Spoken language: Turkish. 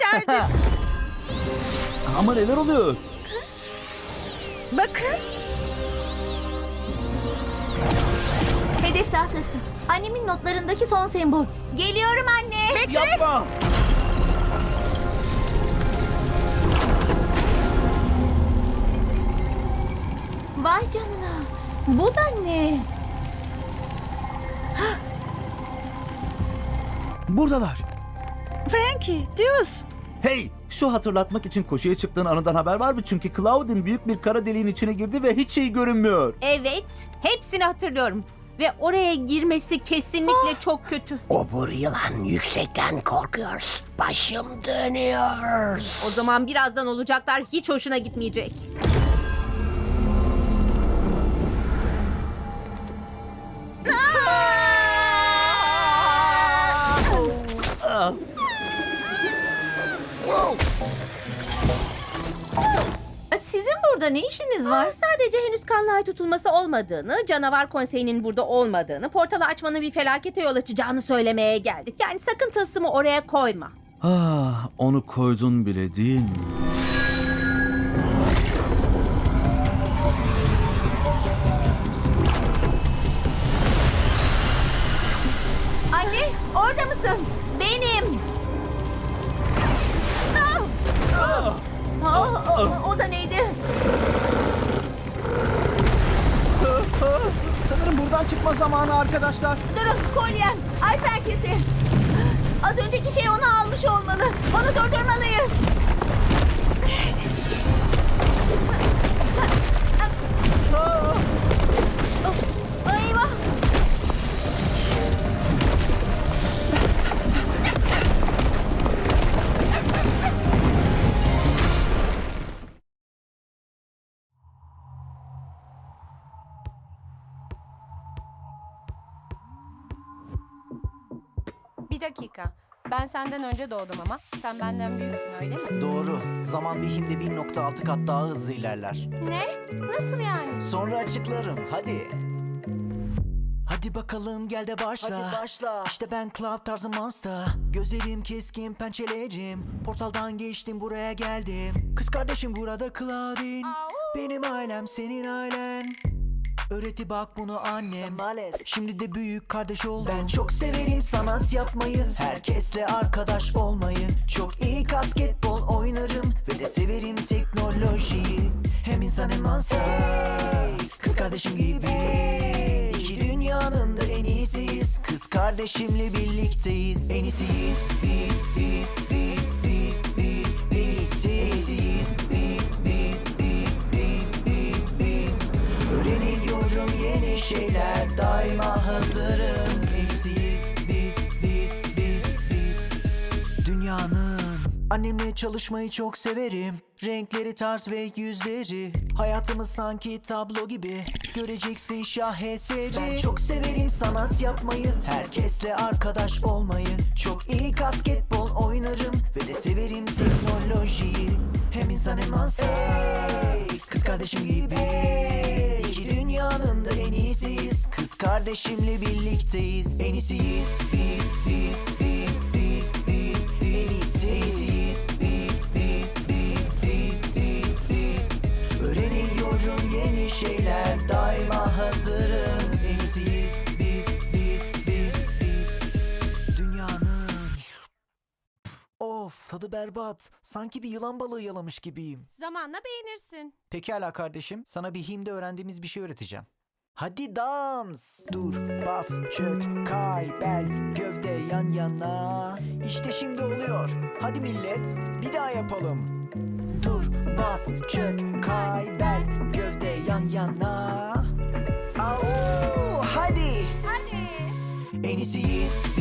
başardık. Ama neler oluyor? Bakın. Hedef tahtası. Annemin notlarındaki son sembol. Geliyorum anne. Bekle. Yapma. Vay canına. Bu da ne? Buradalar. Frankie, Deuce. Hey, şu hatırlatmak için koşuya çıktığın anından haber var mı? Çünkü Cloud'in büyük bir kara deliğin içine girdi ve hiç iyi görünmüyor. Evet, hepsini hatırlıyorum. Ve oraya girmesi kesinlikle çok kötü. Obur yılan yüksekten korkuyor. Başım dönüyor. O zaman birazdan olacaklar hiç hoşuna gitmeyecek. Sizin burada ne işiniz var? Var sadece henüz kanlı tutulması olmadığını, canavar konseyinin burada olmadığını, portalı açmanın bir felakete yol açacağını söylemeye geldik. Yani sakın tılsımı oraya koyma. Ah, onu koydun bile değil mi? Anne, orada mısın? Benim. O, da neydi? Sanırım buradan çıkma zamanı arkadaşlar. Durun, kolyem. Ay pençesi. Az önceki şey onu almış olmalı. Onu durdurmalıyız. Dakika. Ben senden önce doğdum ama sen benden büyüksün öyle mi? Doğru. Zaman bihimde 1.6 kat daha hızlı ilerler. Ne? Nasıl yani? Sonra açıklarım. Hadi. Hadi bakalım gel de başla. Hadi başla. İşte ben Cloud tarzı monster. Gözlerim keskin pençelecim. Portaldan geçtim buraya geldim. Kız kardeşim burada Cloud'in. Benim ailem senin ailen. Öğretti bak bunu annem. Şimdi de büyük kardeş oldum. Ben çok severim sanat yapmayı. Herkesle arkadaş olmayı. Çok iyi basketbol oynarım Ve de severim teknolojiyi. Hem insan hem monster Kız kardeşim gibi. İki dünyanın da en iyisiyiz. Kız kardeşimle birlikteyiz. En iyisiyiz biz biz şeyler daima hazırım. En iyisiyiz biz biz biz biz. Dünyanın Annemle çalışmayı çok severim. Renkleri tarz ve yüzleri. Hayatımız sanki tablo gibi. Göreceksin şaheseri Ben çok severim sanat yapmayı. Herkesle arkadaş olmayı. Çok iyi basketbol oynarım. Ve de severim teknolojiyi. Hem insan hem monster Kız kardeşim gibi kardeşimle birlikteyiz En iyisiyiz biz biz biz biz biz En iyisiyiz biz biz biz biz biz biz Öğreniyorum yeni şeyler daima hazırım En iyisiyiz biz biz biz biz Dünyanın Of tadı berbat. Sanki bir yılan balığı yalamış gibiyim. Zamanla beğenirsin. Pekala kardeşim, sana bir himde öğrendiğimiz bir şey öğreteceğim. Hadi dans. Dur, bas, çök, kay, bel, gövde yan yana. İşte şimdi oluyor. Hadi millet, bir daha yapalım. Dur, bas, çök, kay, bel, gövde yan yana. Au, hadi. Hadi. En iyisiyiz